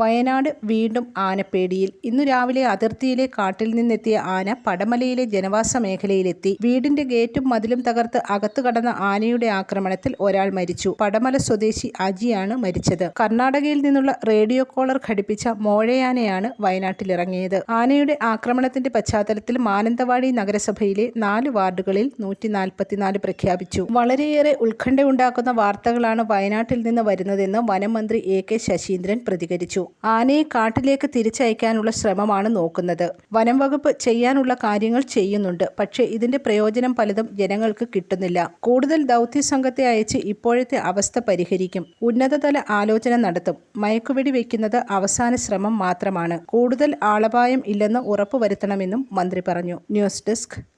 വയനാട് വീണ്ടും ആനപ്പേടിയിൽ. ഇന്നു രാവിലെ അതിർത്തിയിലെ കാട്ടിൽ നിന്നെത്തിയ ആന പടമലയിലെ ജനവാസ മേഖലയിലെത്തി. വീടിന്റെ ഗേറ്റും മതിലും തകർത്ത് അകത്തു കടന്ന ആനയുടെ ആക്രമണത്തിൽ ഒരാൾ മരിച്ചു. പടമല സ്വദേശി അജിയാണ് മരിച്ചത്. കർണാടകയിൽ നിന്നുള്ള റേഡിയോ കോളർ ഘടിപ്പിച്ച മോഴയാനയാണ് വയനാട്ടിലിറങ്ങിയത്. ആനയുടെ ആക്രമണത്തിന്റെ പശ്ചാത്തലത്തിൽ മാനന്തവാടി നഗരസഭയിലെ നാല് വാർഡുകളിൽ നൂറ്റി നാൽപ്പത്തിനാല് പ്രഖ്യാപിച്ചു. വളരെയേറെ ഉത്കണ്ഠയുണ്ടാക്കുന്ന വാർത്തകളാണ് വയനാട്ടിൽ നിന്ന് വരുന്നതെന്ന് വനം മന്ത്രി എ കെ ശശീന്ദ്രൻ പ്രതികരിച്ചു. ആനയെ കാട്ടിലേക്ക് തിരിച്ചയക്കാനുള്ള ശ്രമമാണ് നോക്കുന്നത്. വനം വകുപ്പ് ചെയ്യാനുള്ള കാര്യങ്ങൾ ചെയ്യുന്നുണ്ട്. പക്ഷേ ഇതിന്റെ പ്രയോജനം പലതും ജനങ്ങൾക്ക് കിട്ടുന്നില്ല. കൂടുതൽ ദൗത്യ സംഘത്തെ അയച്ച് ഇപ്പോഴത്തെ അവസ്ഥ പരിഹരിക്കും. ഉന്നതതല ആലോചന നടത്തും. മയക്കുവെടി വയ്ക്കുന്നത് അവസാന ശ്രമം മാത്രമാണ്. കൂടുതൽ ആളപായം ഇല്ലെന്ന് ഉറപ്പുവരുത്തണമെന്നും മന്ത്രി പറഞ്ഞു. News desk